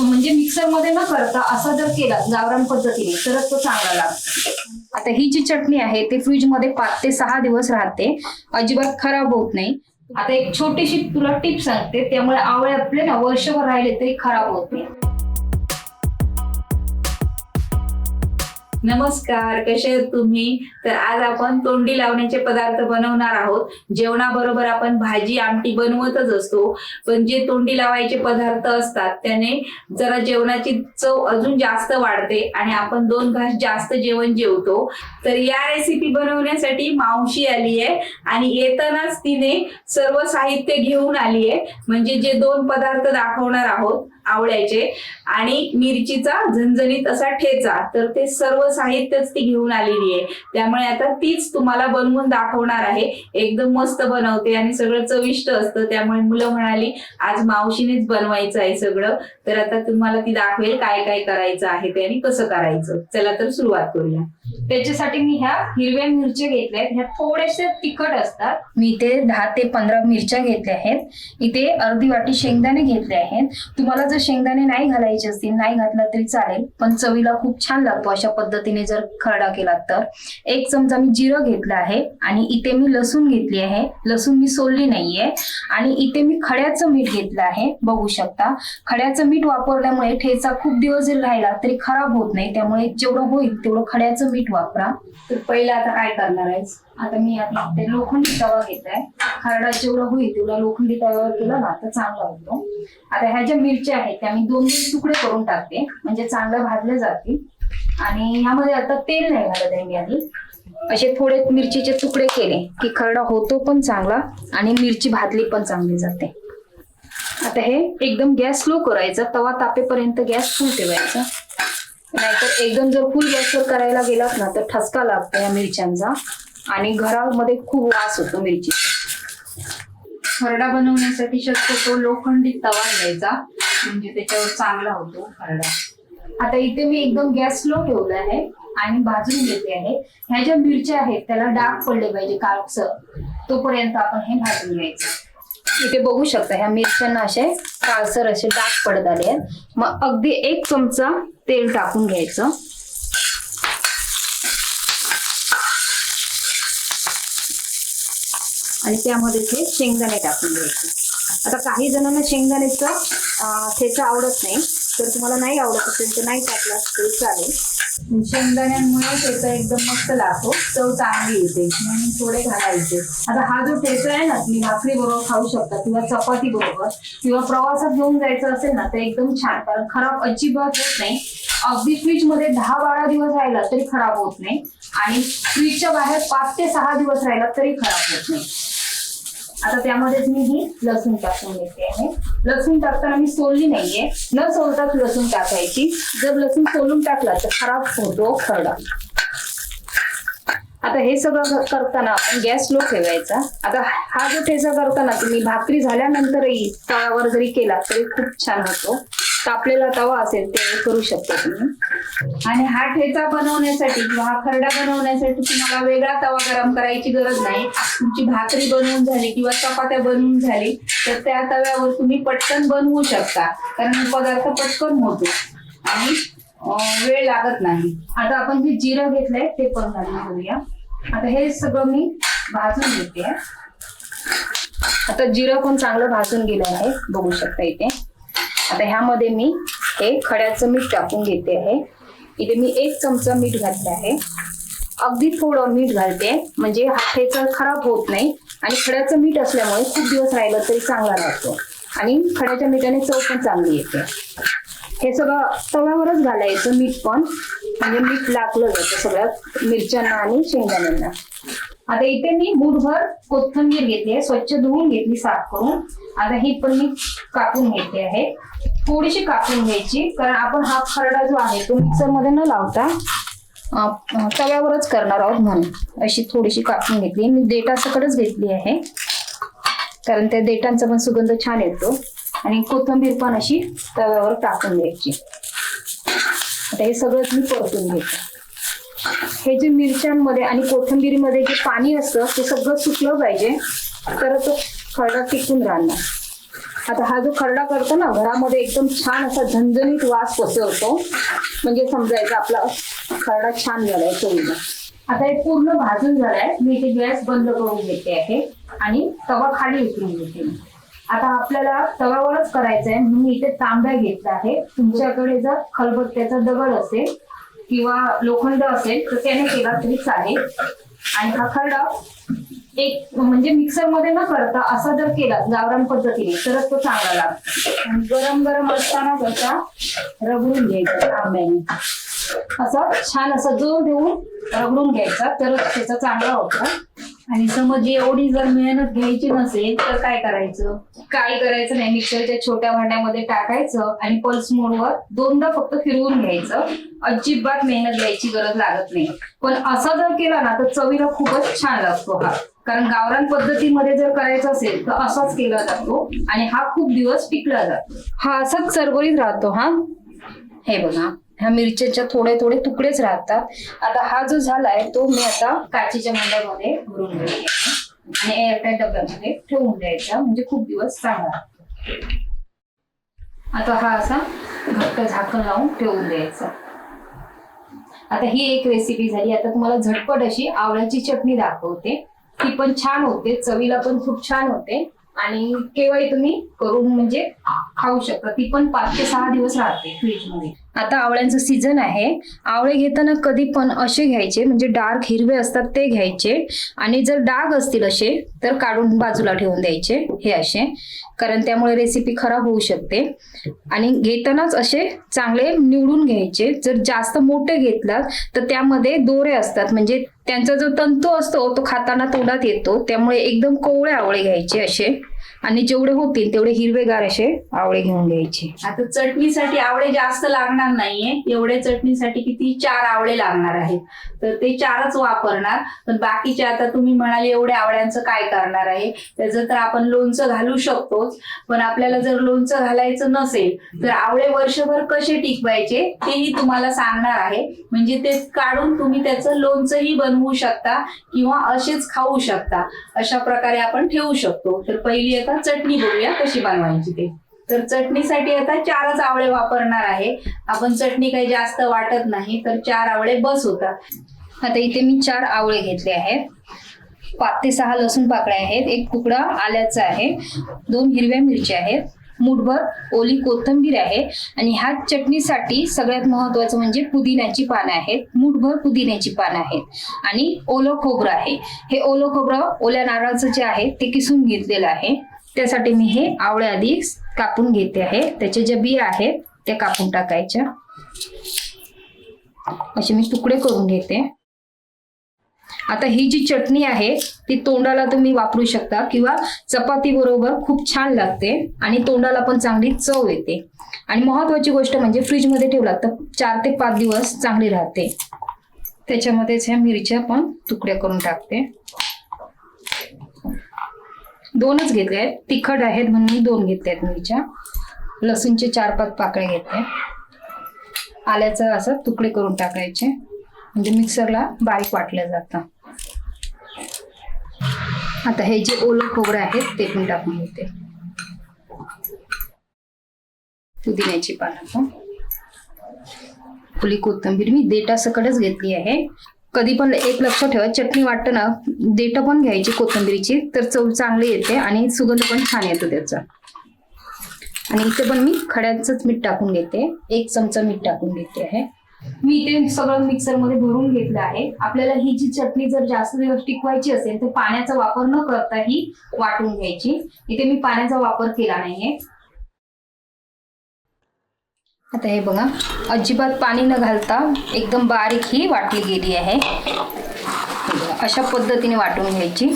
म्हणजे मिक्सरमध्ये न करता असा जर केला गावरान पद्धतीने तरच तो चांगला लागतो. आता ही जी चटणी आहे ती फ्रीजमध्ये पाच ते सहा दिवस राहते. अजिबात खराब होत नाही. आता एक छोटीशी तुला टिप सांगते. त्यामुळे आवळे आपले ना वर्षभर राहिले तरी खराब होत नाही. नमस्कार कसे आहेत तुम्ही? तर आज आपण तोंडी लावण्याचे पदार्थ बनवणार आहोत. जेवणाबरोबर आपण भाजी आमटी बनवतच असतो. पण जे तोंडी लावायचे पदार्थ असतात त्याने जरा जेवणाची चव अजून जास्त वाढते आणि आपण दोन घास जास्त जेवण जेवतो. तर या रेसिपी बनवण्यासाठी मावशी आली आहे आणि येतानाच तिने सर्व साहित्य घेऊन आली आहे. म्हणजे जे दोन पदार्थ दाखवणार आहोत आवळ्याचे आणि मिरचीचा झणझणीत असा ठेचा. तर ते सर्व साहित्यच ती घेऊन आलेली आहे. त्यामुळे आता तीच तुम्हाला बनवून दाखवणार आहे. एकदम मस्त बनवते आणि सगळं चविष्ट असतं. त्यामुळे मुलं म्हणाली आज मावशीनेच बनवायचं आहे सगळं. तर आता तुम्हाला ती दाखवेल काय काय करायचं आहे ते आणि कसं करायचं. चला तर सुरुवात करूया. त्याच्यासाठी मी ह्या हिरव्या मिरच्या घेतल्या आहेत. ह्या थोडेसे तिखट असतात. मी इथे दहा ते पंधरा मिरच्या घेतल्या आहेत. इथे अर्धी वाटी शेंगदाणे घेतले आहेत. तुम्हाला जर शेंगदाणे नाही घालायचे असतील नाही घातला तरी चालेल पण चवीला खूप छान लागतो अशा पद्धतीने जर खरडा केला तर. एक चमचा मी जिरं घेतलं आहे आणि इथे मी लसूण घेतली आहे. लसूण मी सोलली नाहीये. आणि इथे मी खड्याचं मीठ घेतलं आहे. बघू शकता. खड्याचं मीठ वापरल्यामुळे ठेचा खूप दिवस जरी राहिला तरी खराब होत नाही. त्यामुळे जेवढं होईल तेवढं खड्याचं मीठ वापरा. तर पहिला आता काय करणार आहेस? आता मी आता ते लोखंडी तवा घेतलाय. खरडा जेवढं होईल तेवढा लोखंडी तव्यावर केला ना तर चांगला होतो हो. आता ह्या ज्या मिरच्या आहेत त्या मी दोन तीन तुकडे करून टाकते. म्हणजे चांगल्या भाजल्या जातील. आणि ह्यामध्ये आता तेल नाही घालत आहे मी आधी. असे थोडे मिरचीचे तुकडे केले की खरडा होतो पण चांगला आणि मिरची भाजली पण चांगली जाते. आता हे एकदम गॅस स्लो करायचा. तवा तापेपर्यंत गॅस फुल ठेवायचा. नाहीतर एकदम जर फुल गॅसवर करायला गेलात ना तर ठसका लागतो या मिरच्यांचा. आणि घरामध्ये खूप वास होतो मिरची खरडा बनवण्यासाठी शक्यतो लोखंडी तवा घ्यायचा म्हणजे त्याच्यावर चांगला होतो खरडा. आता इथे मी एकदम गॅस स्लो ठेवला आहे आणि भाजून घेते आहे. ह्या ज्या मिरच्या आहेत त्याला डाग पडले पाहिजे काळसर तोपर्यंत आपण हे भाजून घ्यायचं. इथे बघू शकता ह्या मिरच्यांना असे काळसर असे डाग पडत आले आहेत. मग अगदी एक चमचा तेल टाकून घ्यायचं. आणि त्यामध्ये ते शेंगदाणे टाकून घ्यायचे. आता काही जणांना शेंगदाण्याचा ठेचा आवडत नाही. जर तुम्हाला नाही आवडत असेल तर नाही टाकला तरी चालेल. शेंगदाण्यांमुळे त्याचा एकदम मस्त लागतो चव चांगली येते. म्हणून थोडे घालायचे. आता हा जो ठेचा आहे ना तुम्ही भाकरी बरोबर खाऊ शकता किंवा चपाती बरोबर किंवा प्रवासात घेऊन जायचं असेल ना तर एकदम छान. कारण खराब अजिबात होत नाही. अगदी फ्रीजमध्ये दहा बारा दिवस राहिला तरी खराब होत नाही. आणि फ्रीजच्या बाहेर पाच ते सहा दिवस राहिला तरी खराब होत नाही. आता त्यामध्येच मी ही लसूण टाकून घेते आहे. लसूण टाकताना मी सोलली नाहीये. न सोलताच लसूण टाकायची. जर लसूण सोलून टाकला तर खराब होतो खरडा. आता हे सगळं करताना आपण गॅस लो ठेवायचा. आता हा जो ठेचा करताना तुम्ही भाकरी झाल्यानंतरही तळावर जरी केला तरी खूप छान होतो. तापलेला तवा असेल ते करू शकता तुम्ही. आणि हा ठेचा बनवण्यासाठी किंवा हा खरडा बनवण्यासाठी तुम्हाला वेगळा तवा गरम करायची गरज नाही. तुमची भाकरी बनवून झाली किंवा चपात्या बनवून झाली तर त्या तव्यावर तुम्ही पटकन बनवू शकता. कारण पदार्थ पटकन होतो. आणि वेळ लागत नाही. आता आपण जे जिरं घेतलंय ते पण घालून घेऊया. आता हे सगळं मी भाजून घेते. आता जिरं पण चांगलं भाजून गेलं आहे. बघू शकता इथे. आता ह्यामध्ये मी हे खड्याचं मीठ टाकून घेते आहे. इथे मी एक चमचा मीठ घातले आहे. अगदी थोडं मीठ घालते म्हणजे हाथेचं खराब होत नाही आणि खड्याचं मीठ असल्यामुळे खूप दिवस राहिलं तरी चांगला राहतो. आणि खड्याच्या मिठाने चव पण चांगली येते. हे सगळं तव्यावरच घालायचं मीठ पण. म्हणजे मीठ लागलं जातं सगळ्यात मिरच्यांना आणि शेंगदाण्यांना. आता इथे मी मूठभर कोथंबीर घेतली आहे. स्वच्छ धुवून घेतली साफ करून. आता ही पण मी कापून घेते आहे. थोडीशी कापून घ्यायची कारण आपण हा खरडा जो आहे तो मिक्सरमध्ये न लावता तव्यावरच करणार आहोत म्हणून. अशी थोडीशी कापून घेतली. मी देटा सकटच घेतली आहे. कारण त्या देटांचा पण सुगंध छान येतो. आणि कोथिंबीर पण अशी तव्यावर टाकून द्यायची आता हे सगळंच मी परतून घेते. हे जे मिरच्यांमध्ये आणि कोथिंबीरीमध्ये जे पाणी असतं ते सगळं सुकलं पाहिजे. तर तो खरडा टिकून राहणार. आता हा जो खरडा करतो ना घरामध्ये एकदम छान असा झणझणीत वास पसरतो. म्हणजे समजायचं आपला खरडा छान झालाय चवीला आता हे पूर्ण भाजून झालाय. मी इथे गॅस बंद करून घेते आहे. आणि तवा खाली उतरून घेते. आता आपल्याला तव्यावरच करायचं आहे म्हणून मी इथे तांब्या घेतला आहे. तुमच्याकडे जर खलबत्त्याचा दगड असेल किंवा लोखंड असेल तर त्याने केला तरी चालेल आणि हा खरडा एक म्हणजे मिक्सरमध्ये न करता असा जर केला गावरान पद्धतीने तरच तो चांगला लागतो. गरम गरम असताना त्याचा रगडून घ्यायचा आंब्याने. असं छान असं जोर देऊन रगडून घ्यायचा तरच त्याचा चांगला होतो. आणि समज एवढी जर मेहनत घ्यायची नसेल तर काय करायचं? काय करायचं नाही? मिक्सरच्या छोट्या भांड्यामध्ये टाकायचं आणि पल्स मोडवर दोनदा फक्त फिरवून घ्यायचं. अजिबात मेहनत घ्यायची गरज लागत नाही. पण असा जर केला ना तर चवीला खूपच छान लागतो हा. कारण गावरान पद्धतीमध्ये जर करायचा असेल तर असाच केला जातो आणि हा खूप दिवस टिकला जातो. हा असाच चरबरीत राहतो हा. हे बघा. ह्या मिरच्याच्या थोडे थोडे तुकडेच राहतात. आता हा जो झालाय तो मी आता काचेच्या मंडळामध्ये भरून घेते. आणि एअरटाईट डब्यामध्ये ठेवून द्यायचा. म्हणजे खूप दिवस चांगला आता हा असा घट्ट झाकण लावून ठेवून द्यायचा. आता ही एक रेसिपी झाली. आता तुम्हाला झटपट अशी आवळ्याची चटणी दाखवते. ती पण छान होते. चवीला पण खूप छान होते. आणि केव्हाही तुम्ही करून म्हणजे खाऊ शकता. ती पण पाच ते सहा दिवस राहते फ्रीजमध्ये. आता आवळ्यांचं सीझन आहे. आवळे घेताना कधी पण असे घ्यायचे म्हणजे डार्क हिरवे असतात ते घ्यायचे. आणि जर डाग असतील असे तर काढून बाजूला ठेवून द्यायचे हे असे. कारण त्यामुळे रेसिपी खराब होऊ शकते. आणि घेतानाच असे चांगले निवडून घ्यायचे. जर जास्त मोठे घेतलात तर त्यामध्ये दोरे असतात. म्हणजे त्यांचा जो तंतू असतो तो खाताना तोंडात येतो. त्यामुळे एकदम कोवळे आवळे घ्यायचे असे. आणि जेवढे होतील तेवढे हिरवेगार असे आवळे घेऊन घ्यायचे. आता चटणीसाठी आवळे जास्त लागणार नाहीये. एवढे चटणीसाठी किती चार आवळे लागणार आहेत. तर ते चारच वापरणार. पण बाकीचे आता तुम्ही म्हणाले एवढ्या आवळ्यांचं काय करणार आहे? त्याचं तर आपण लोणचं घालू शकतोच. पण आपल्याला जर लोणचं घालायचं नसेल तर आवळे वर्षभर कसे टिकवायचे तेही तुम्हाला सांगणार आहे. म्हणजे ते काढून तुम्ही त्याचं लोणचंही बनवू शकता किंवा असेच खाऊ शकता. अशा प्रकारे आपण ठेवू शकतो. तर पहिली आता चटणी बघूया कशी बनवायची ते. तर चटणीसाठी आता चारच आवळे वापरणार आहे. आपण चटणी काही जास्त वाटत नाही तर चार आवळे बस होतात आता इथे मी चार आवळे घेतले आहेत. पाच ते सहा लसूण पाकळ्या आहेत एक तुकडा आल्याचा आहे दोन हिरव्या मिरच्या आहेत मुठभर ओली कोथिंबीर आहे आणि ह्या चटणीसाठी सगळ्यात महत्वाचं म्हणजे पुदिन्याची पानं आहेत मुठभर पुदिन्याची पानं आहेत आणि ओलं खोबरं आहे. हे ओलं खोबरं ओल्या नारळाचं जे आहे ते किसून घेतलेलं आहे. त्यासाठी मी हे आवळे आधी कापून घेते आहे. त्याचे ज्या बिया आहेत त्या कापून टाकायच्या. असे मी तुकडे करून घेते. आता ही जी चटणी आहे ती तोंडाला तुम्ही वापरू शकता किंवा चपाती बरोबर खूप छान लागते आणि तोंडाला पण चांगली चव येते. आणि महत्वाची गोष्ट म्हणजे फ्रीजमध्ये ठेवला तर चार ते पाच दिवस चांगली राहते. त्याच्यामध्येच ह्या मिरच्या पण तुकड्या करून टाकते. दोनच घेतले आहेत. तिखट आहेत म्हणून मी दोन घेतले आहेत मिरच्या. लसूणचे चार पाच पाकळे घेतले आल्याचं असं तुकडे करून टाकायचे. म्हणजे मिक्सरला बारीक वाटलं जातं. आता हे जे ओलं खोबरं आहेत ते पण टाकून घेते. पुदिन्याची पानं पण. फुली कोथिंबीर मी देटा सकटच घेतली आहे. कधी पण एक लक्ष ठेवा चटणी वाटतं ना देठ पण घ्यायची कोथिंबीरीची तर चव चांगली येते आणि सुगंध पण छान येतो त्याचा. आणि इथे पण मी खड्याचंच मीठ टाकून घेते एक चमचा मीठ टाकून घेते आहे. मी इथे सगळं मिक्सरमध्ये भरून घेतलं आहे. आपल्याला ही जी चटणी जर जास्त दिवस टिकवायची असेल तर पाण्याचा वापर न करता ही वाटून घ्यायची. इथे मी पाण्याचा वापर केला नाहीये. आता हे बघा अजिबात पाणी न घालता एकदम बारीक ही वाटली गेली आहे. अशा पद्धतीने वाटून घ्यायची.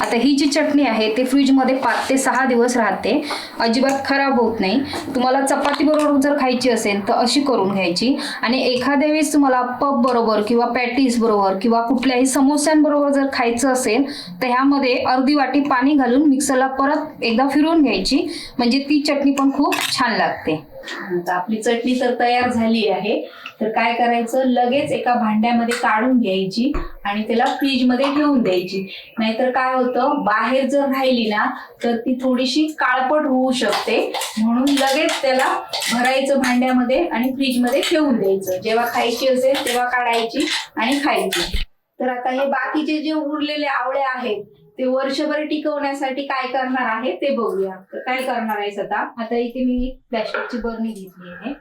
आता ही जी चटणी आहे ते फ्रीजमध्ये पाच ते सहा दिवस राहते. अजिबात खराब होत नाही. तुम्हाला चपाती बरोबर जर खायची असेल तर अशी करून घ्यायची. आणि एखाद्या वेळेस तुम्हाला पब बरोबर किंवा पॅटीस बरोबर किंवा कुठल्याही समोस्यांबरोबर जर खायचं असेल तर ह्यामध्ये अर्धी वाटी पाणी घालून मिक्सरला परत एकदा फिरवून घ्यायची. म्हणजे ती चटणी पण खूप छान लागते. आता आपली चटणी तर तयार झाली आहे. तर काय करायचं? लगेच एका भांड्यामध्ये काढून घ्यायची आणि त्याला फ्रीजमध्ये ठेवून द्यायची. नाहीतर काय होतं? बाहेर जर राहिली ना तर ती थोडीशी काळपट होऊ शकते. म्हणून लगेच त्याला भरायचं भांड्यामध्ये आणि फ्रीजमध्ये ठेवून द्यायचं. जेव्हा खायची असेल तेव्हा काढायची आणि खायची. तर आता हे बाकीचे जे उरलेले आवळे आहेत ते वर्षभर टिकवण्यासाठी काय करणार आहे ते बघूया. तर काय करणार आहे आता? आता इथे मी प्लॅस्टिकची बरणी घेतली आहे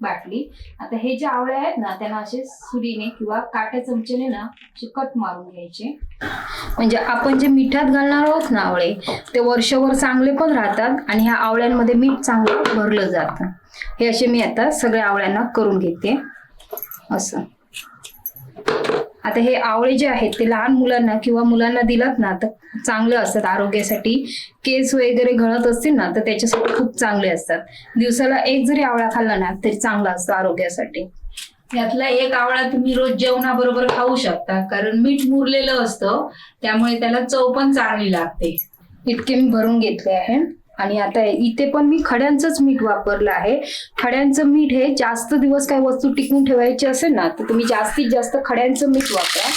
बाटली. आता हे जे आवळे आहेत ना त्यांना असे सुरीने किंवा काट्या चमचेने ना असे कट मारून घ्यायचे. म्हणजे आपण जे मिठात घालणार आहोत ना आवळे ते वर्षभर चांगले पण राहतात आणि ह्या आवळ्यांमध्ये मीठ चांगलं भरलं जातं. हे असे मी आता सगळ्या आवळ्यांना करून घेते. असं. आता हे आवळे जे आहेत ते लहान मुलांना किंवा मुलांना दिलात ना तर चांगले असतात आरोग्यासाठी. केस वगैरे गळत असतील ना तर त्याच्यासाठी खूप चांगले असतात. दिवसाला एक जरी आवळा खाल्ला ना तरी चांगला असतो आरोग्यासाठी. यातला एक आवळा तुम्ही रोज जेवणाबरोबर खाऊ शकता कारण मीठ मुरलेलं असतं त्यामुळे त्याला चव पण चांगली लागते. इतके मी भरून घेतले आहे. आणि आता इथे पण मी खड्यांचंच मीठ वापरलं आहे. खड्यांचं मीठ हे जास्त दिवस काही वस्तू टिकून ठेवायची असेल ना तर तुम्ही जास्तीत जास्त खड्यांचं मीठ वापरा.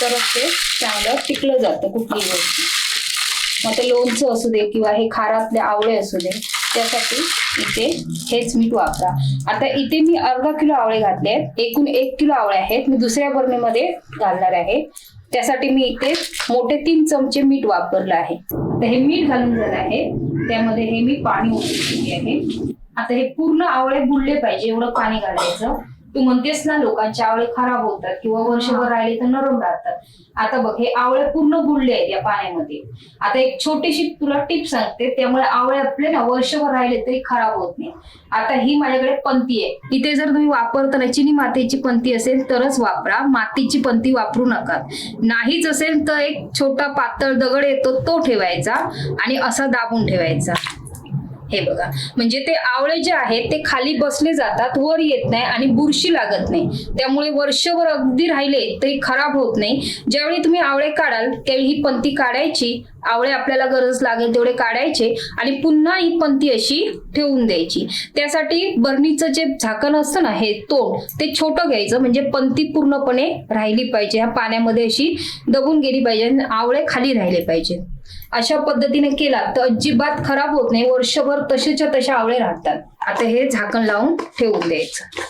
तरच ते चांगलं टिकलं जातं कुठलीही गोष्ट मग ते लोणचं असू दे किंवा हे खारातले आवळे असू दे त्यासाठी इथे हेच मीठ वापरा. आता इथे मी अर्धा किलो आवळे घातले आहेत. एकूण एक किलो आवळे आहेत. मी दुसऱ्या बरणीमध्ये घालणार आहे. त्यासाठी मी इथे मोठे तीन चमचे मीठ वापरलं आहे. आता हे मीठ घालून झालं आहे. त्यामध्ये हे मी पाणी ओतून आहे. आता हे पूर्ण आवळे बुडले पाहिजे एवढं पाणी घालायचं. तू म्हणतेस ना लोकांचे आवळे खराब होतात किंवा वर्षभर राहिले तर नरम राहतात. आता बघ हे आवळे पूर्ण बुडले आहेत या पाण्यामध्ये. आता एक छोटीशी तुला टिप सांगते त्यामुळे आवळे आपले ना वर्षभर राहिले तरी खराब होत नाही. आता ही माझ्याकडे पंती आहे. इथे जर तुम्ही वापरताना चिनी मातीची पंती असेल तरच वापरा. मातीची पंती वापरू नका. नाहीच असेल तर एक छोटा पातळ दगड येतो तो ठेवायचा आणि असा दाबून ठेवायचा. हे बघा. म्हणजे ते आवळे जे आहेत ते खाली बसले जातात वर येत नाही आणि बुरशी लागत नाही. त्यामुळे वर्षभर अगदी राहिले तरी खराब होत नाही. ज्यावेळी तुम्ही आवळे काढाल त्यावेळी ही पंती काढायची. आवळे आपल्याला गरज लागेल तेवढे काढायचे आणि पुन्हा ही पंती अशी ठेवून द्यायची. त्यासाठी बरणीचं जे झाकण असतं ना हे तोंड ते छोटं घ्यायचं. म्हणजे पंती पूर्णपणे राहिली पाहिजे. ह्या पाण्यामध्ये अशी दबून गेली पाहिजे आणि आवळे खाली राहिले पाहिजे. अशा पद्धतीने केला तर अजिबात खराब होत नाही. वर्षभर तसेच्या तसे आवळे राहतात. आता हे झाकण लावून ठेवून द्यायचं.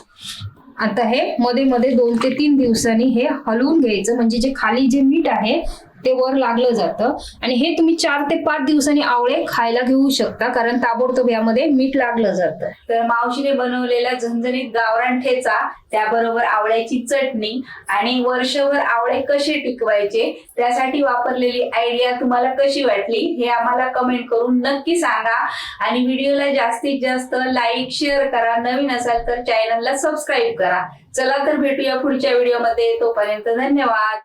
आता हे मध्ये मध्ये दोन ते तीन दिवसांनी हे हलवून घ्यायचं. म्हणजे जे खाली जे मीठ आहे ते वर लागलं जातं. आणि हे तुम्ही चार ते पाच दिवसांनी आवळे खायला घेऊ शकता कारण ताबडतोब यामध्ये मीठ लागलं जातं. तर मावशीने बनवलेला झणझणीत गावरान ठेचा त्याबरोबर आवळ्याची चटणी आणि वर्षभर आवळे कसे टिकवायचे त्यासाठी वापरलेली आयडिया तुम्हाला कशी वाटली हे आम्हाला कमेंट करून नक्की सांगा. आणि व्हिडिओला जास्तीत जास्त लाईक शेअर करा. नवीन असाल तर चॅनलला सबस्क्राईब करा. चला तर भेटूया पुढच्या व्हिडिओमध्ये तोपर्यंत धन्यवाद.